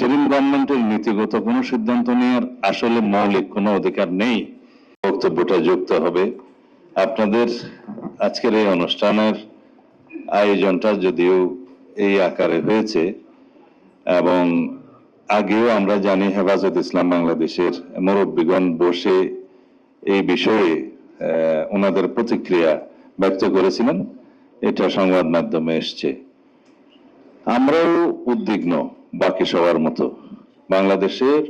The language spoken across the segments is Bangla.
ইন্টারিম গভর্নমেন্টের নীতিগত কোনো সিদ্ধান্ত নেওয়ার আসলে মৌলিক কোনো অধিকার নেই। বক্তব্যটা যুক্ত হবে। আপনাদের আজকের এই অনুষ্ঠানের আয়োজনটা যদিও এই আকারে হয়েছে, এবং আগেও আমরা জানি হেফাজত ইসলাম বাংলাদেশের মুরব্বীগণ বসে এই বিষয়ে ওনাদের প্রতিক্রিয়া ব্যক্ত করেছিলেন। এটা সংবাদ মাধ্যমে এসছে। আমরাও উদ্বিগ্ন। বাকি সবার মতো। বাংলাদেশের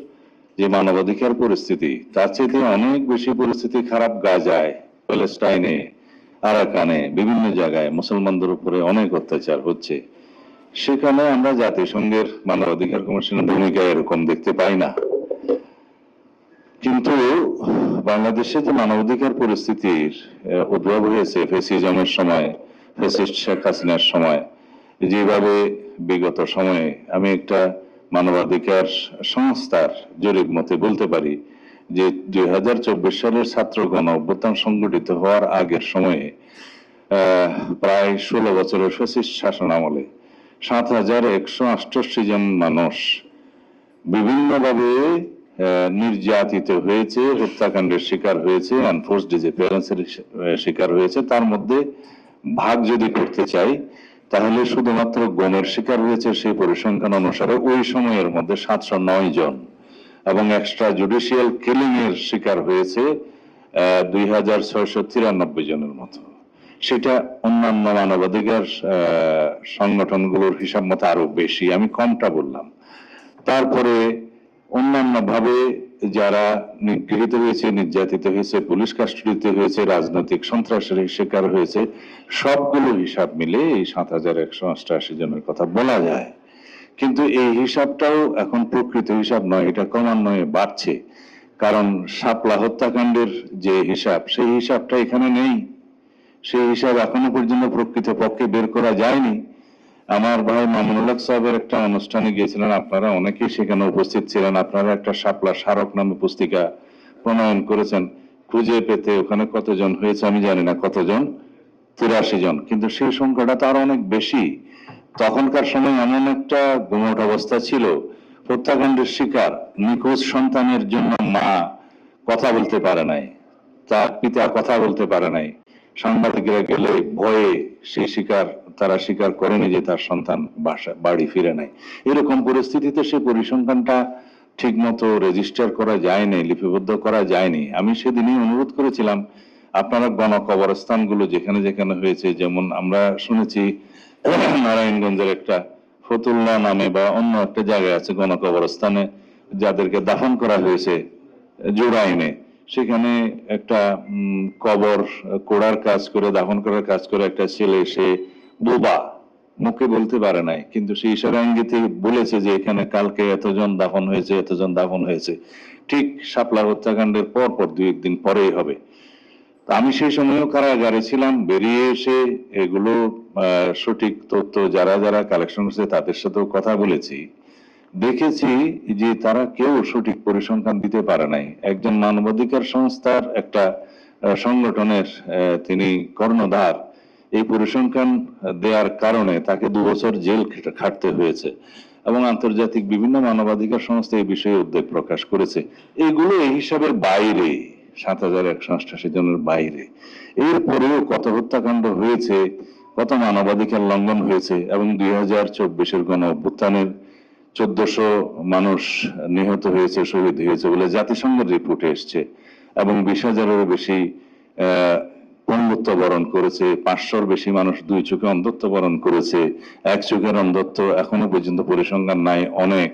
যে মানবাধিকার পরিস্থিতি, তার চাইতে অনেক বেশি পরিস্থিতি খারাপ গাজায়, প্যালেস্টাইনে, আরাকানে, বিভিন্ন জায়গায় মুসলমানদের উপরে অনেক অত্যাচার হচ্ছে। সেখানে আমরা জাতিসংঘের মানবাধিকার কমিশনের ভূমিকা এরকম দেখতে পাই না। কিন্তু বাংলাদেশে যে মানবাধিকার পরিস্থিতির উদ্ভব হয়েছে ফেসিজমের সময়, ফেসিস্ট শেখ হাসিনার সময়, যেভাবে বিগত সময়ে আমি একটা মানবাধিকার সংস্থার জরিপ মতে বলতে পারি যে দুই হাজার চব্বিশ সালের ছাত্র গণ অভ্যুত্থান সংগঠিত হওয়ার আগের সময়ে প্রায় ষোলো বছরের ফেসিস্ট শাসন আমলে সাত হাজার একশো আটষট্টি জন মানুষ বিভিন্নভাবে নির্যাতিত হয়েছে, হত্যাকাণ্ডের শিকার হয়েছে আনফোর্স ডিসঅ্যাপিয়ারেন্সের শিকার হয়েছে। তার মধ্যে ভাগ যদি করতে চাই তাহলে শুধুমাত্র গমের শিকার হয়েছে সেই পরিসংখ্যান অনুসারে ওই সময়ের মধ্যে সাতশো নয় জন। এবং এক্সট্রা জুডিশিয়াল কিলিং এর শিকার হয়েছে দুই হাজার ছয়শো তিরানব্বই জনের মতো। সেটা অন্যান্য মানবাধিকার সংগঠনগুলোর হিসাব মতো আরও বেশি, আমি কমটা বললাম। তারপরে অন্যান্য ভাবে যারা নিগৃহীত হয়েছে, নির্যাতিত হয়েছে, পুলিশ কাস্টডিতে হয়েছে, রাজনৈতিক সন্ত্রাসের শিকার হয়েছে, সবগুলো হিসাব মিলে এই সাত হাজার একশো অষ্টআশি জনের কথা বলা যায়। কিন্তু এই হিসাবটাও এখন প্রকৃত হিসাব নয়, এটা ক্রমান্বয়ে বাড়ছে। কারণ শাপলা হত্যাকাণ্ডের যে হিসাব, সেই হিসাবটা এখানে নেই। সেই হিসাব এখনও পর্যন্ত প্রকৃত পক্ষে বের করা যায়নি। আমার ভাই মামুনুল হক সাহেবের একটা অনুষ্ঠানে গিয়েছিলেন। আপনারা অনেকেই সেখানে উপস্থিত ছিলেন। আপনারা একটা শাপলা স্মারক নামে পুস্তিকা প্রণয়ন করেছেন। খুঁজে পেতে ওখানে কতজন হয়েছে আমি জানি না, কতজন? তিরাশি জন। কিন্তু সেই সংখ্যাটা তো আরও অনেক বেশি। তখনকার সময় এমন একটা গুমট অবস্থা ছিল। হত্যাকাণ্ডের শিকার, নিখোঁজ সন্তানের জন্য মা কথা বলতে পারে নাই। তার পিতা কথা বলতে পারে নাই। সাংবাদিকরা গেলে ভয়ে সেই শিকার তারা স্বীকার করেনি যে তার সন্তান বাসা বাড়ি ফিরে নাই। এরকম পরিস্থিতিতে সেই পরিসংখ্যানটা ঠিক মতো রেজিস্টার করা যায়নি, লিপিবদ্ধ করা যায়নি। আমি সেদিনই অনুরোধ করেছিলাম, আপনারা গণ কবরস্থানগুলো যেখানে যেখানে হয়েছে, যেমন আমরা শুনেছি নারায়ণগঞ্জের একটা ফতুল্লা নামে বা অন্য একটা জায়গায় আছে গণ কবরস্থানে যাদেরকে দাফন করা হয়েছে জোড়াইনে সেখানে একটা কবর, কোড়ার কাজ করে, দাফন করার কাজ করে একটা ছেলে, সে বোবা, মুখে বলতে পারে নাই, কিন্তু সেই ইশারা বলেছে যে এখানে কালকে এতজন দাফন হয়েছে, এতজন দাফন হয়েছে। ঠিক শাপলা হত্যাকাণ্ডের পর পর দুই একদিন পরেই হবে। আমি সেই সময়ও কারাগারে ছিলাম, বেরিয়ে এসে এগুলো সঠিক তথ্য যারা যারা কালেকশন করছে তাদের সাথেও কথা বলেছি। দেখেছি যে তারা কেউ সঠিক পরিসংখ্যান দিতে পারে নাই। একজন মানবাধিকার সংস্থার একটা সংগঠনের তিনি কর্ণধার। এই পরিসংখ্যান দেওয়ার কারণে তাকে দু বছর জেল খাটতে হয়েছে এবং আন্তর্জাতিক বিভিন্ন মানবাধিকার সংস্থা এই বিষয়ে উদ্বেগ প্রকাশ করেছে। এগুলো এই হিসাবের বাইরে, সাত হাজার একশো অষ্টাশি জনের বাইরে। এরপরেও কত হত্যাকাণ্ড হয়েছে, কত মানবাধিকার লঙ্ঘন হয়েছে এবং দুই হাজার চব্বিশের গণ অভ্যুত্থানের চোদ্দশো মানুষ নিহত হয়েছে, শহীদ হয়েছে বলে জাতিসংঘের রিপোর্টে এসছে এবং বিশ হাজারেরও বেশি আহ, বরণ করেছে পাঁচশোর বেশি মানুষ দুই চোখে অন্ধত্ব বরণ করেছে এক চোখের অন্ধত্ব এখনও পর্যন্ত পরিসংখ্যান নাই অনেক।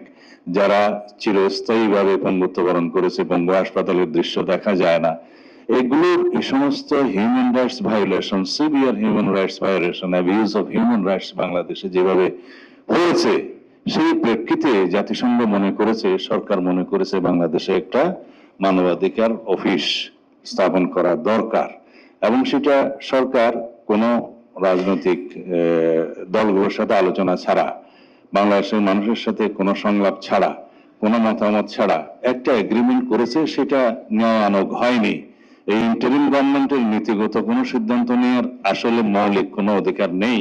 যারা চিরস্থায়ীভাবে পঙ্গুত্ব বরণ করেছে বঙ্গ হাসপাতালের দৃশ্য দেখা যায় না। এগুলোর এই সমস্ত human rights violation severe human rights violation abuse of human rights বাংলাদেশে যেভাবে হয়েছে সেই প্রেক্ষিতে জাতিসংঘ মনে করেছে সরকার মনে করেছে বাংলাদেশে একটা মানবাধিকার অফিস স্থাপন করা দরকার। এবং সেটা সরকার কোনো রাজনৈতিক দলগুলোর সাথে আলোচনা ছাড়া, বাংলাদেশের মানুষের সাথে কোনো সংলাপ ছাড়া, কোনো মতামত ছাড়া একটা এগ্রিমেন্ট করেছে, সেটা নেওয়া আনক হয়নি। এই ইন্টারিম গভর্নমেন্টের নীতিগত কোনো সিদ্ধান্ত নেওয়ার আসলে মৌলিক কোনো অধিকার নেই।